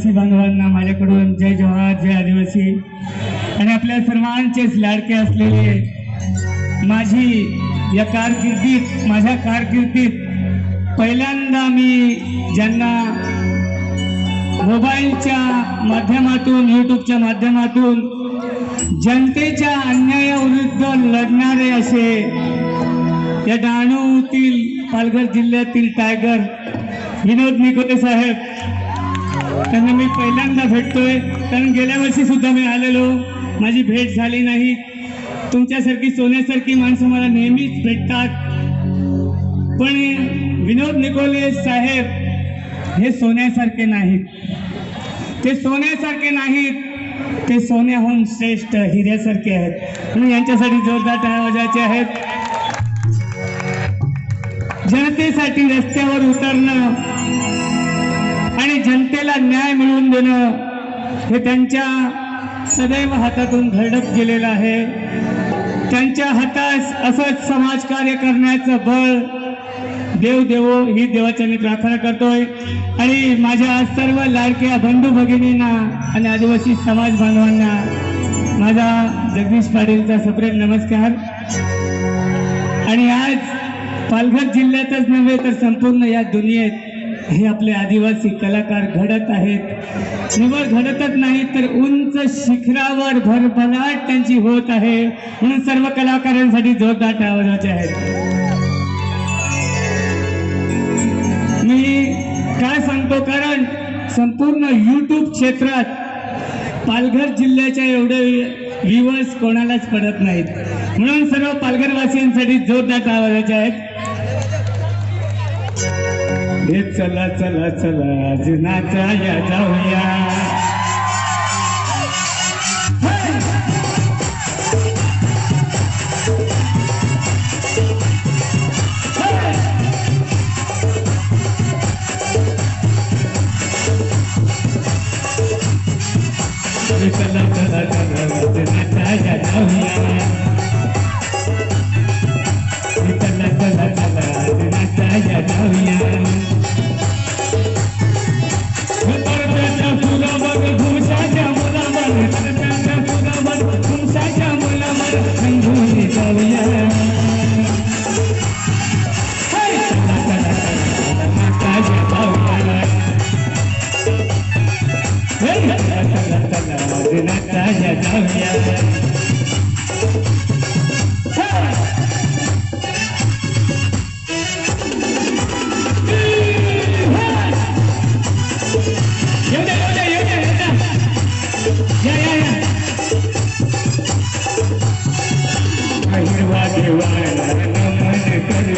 आदिवासी बांधवांना माझ्याकडून जय जवाहर जय आदिवासी. आणि आपल्या सर्वांचेच लाडके असलेले माझी या कारकिर्दीत माझ्या कारकिर्दीत पहिल्यांदा मी ज्यांना मोबाईलच्या माध्यमातून यूट्यूबच्या माध्यमातून जनतेच्या अन्यायाविरुद्ध लढणारे असे या डहाणूतील पालघर जिल्ह्यातील टायगर विनोद निकोले साहेब त्यांना मी पहिल्यांदा भेटतोय. कारण गेल्या वर्षी सुद्धा मी आलेलो. माझी भेट झाली नाही. तुमच्यासारखी सोन्यासारखी माणसं मला नेहमीच भेटतात. पण विनोद निकोले साहेब हे सोन्यासारखे नाहीत. ते सोन्यासारखे नाहीत. ते सोन्याहून श्रेष्ठ हिऱ्यासारखे आहेत. म्हणून यांच्यासाठी जोरदार टाळ्या वाजवायचे आहेत. जनतेसाठी रस्त्यावर उतरणं आणि जनतेला न्याय मिळवून देणं हे त्यांच्या सदैव हातातून घडत गेलेलं आहे. त्यांच्या हातास असंच समाजकार्य करण्याचं बळ देव देवो ही देवाच्या मी प्रार्थना करतोय. आणि माझ्या सर्व लाडक्या बंधू भगिनींना आणि आदिवासी समाज बांधवांना माझा जगदीश पाटीलचा सप्रेम नमस्कार. आणि आज पालघर जिल्ह्यातच नव्हे तर संपूर्ण या दुनियेत हे आपले आदिवासी कलाकार घडत आहेत. निवड घडतच नाही तर उंच शिखरावर भरभराट त्यांची होत आहे. म्हणून सर्व कलाकारांसाठी जोरदार टाळवाचे आहेत. मी काय सांगतो कारण संपूर्ण यूट्यूब क्षेत्रात पालघर जिल्ह्याच्या एवढे व्ह्युअर्स कोणालाच पडत नाहीत. म्हणून सर्व पालघरवासियांसाठी जोरदार आवाजाचे आहेत. हे चला चला चला आज या जाऊया. चला चला चला आज नाचाया जाऊया. चला चला चला चला आज जाऊया. रंगून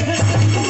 Yeah.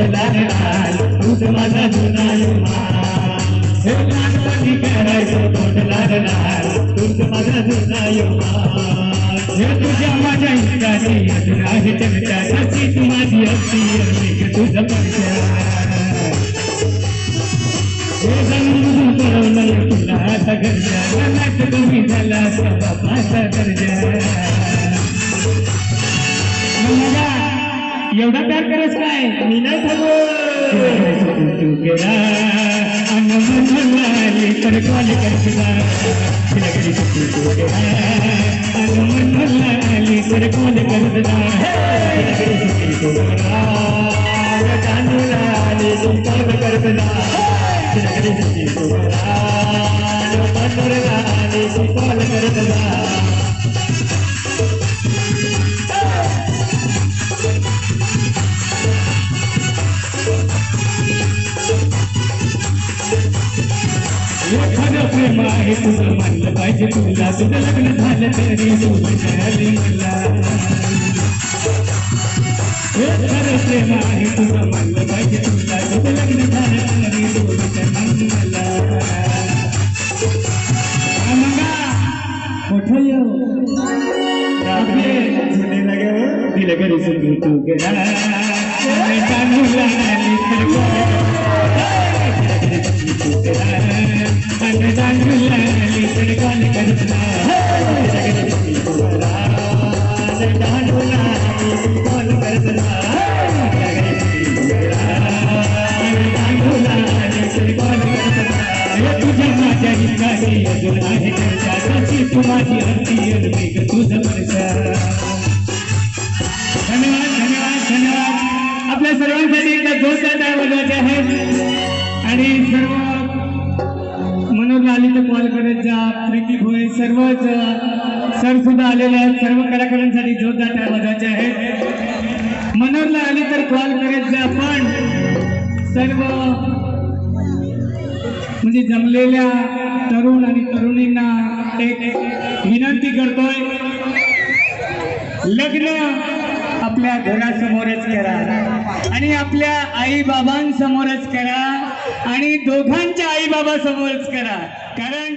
लाल दूध माझा जुना हे नागपंथी करायचो तोंड लागणार दूध माझा जुना हे तुझ्या माझ्या हिताने आहे चर्चा तशी तू माझी असती अनेक तुझं पंचा हे जणून पुरवलंय तुला आता। घरच्या नाच कमी झाला बापाचा दर्जा एवढा प्यार करस काय? मी नाही तू केला अन तर कॉल करला तिला कधी तू तू केला तर कॉल करला तिला कधी तू कॉल तिला तू कॉल प्रेम आहे तुझं मानलं पाहिजे तुला तुझं लग्न झालं तरी तू म्हणाली मला एखादं प्रेम आहे तुझं मानलं पाहिजे तुला तुझं लग्न झालं तरी तू म्हणाली मला हा मगा मोठं येऊ आपले जुने लगे दिलं घरी सुरू तू गेला हिंगाने अजून आहे चर्चा तू माझी हत्ती वेग तुझं धन्यवाद धन्यवाद धन्यवाद आपल्या सर्वांसाठी एकदा जोरदार टाळ्या आहेत. आणि सर्व मनोज आली तर कॉल करत जा प्रीती भोये सर्वच सर सुद्धा आलेले आहेत. सर्व कलाकारांसाठी जोरदार टाळ्या वाजवायचे आहेत. मनोजला आली तर कॉल करत जा पण सर्व म्हणजे जमलेल्या तरुण आणि तरुणींना एक विनंती करतोय. लग्न आपल्या घरासमोरच करा आणि आपल्या आई बाबांसमोरच करा आणि दोघांच्या आई बाबा समोरच करा. कारण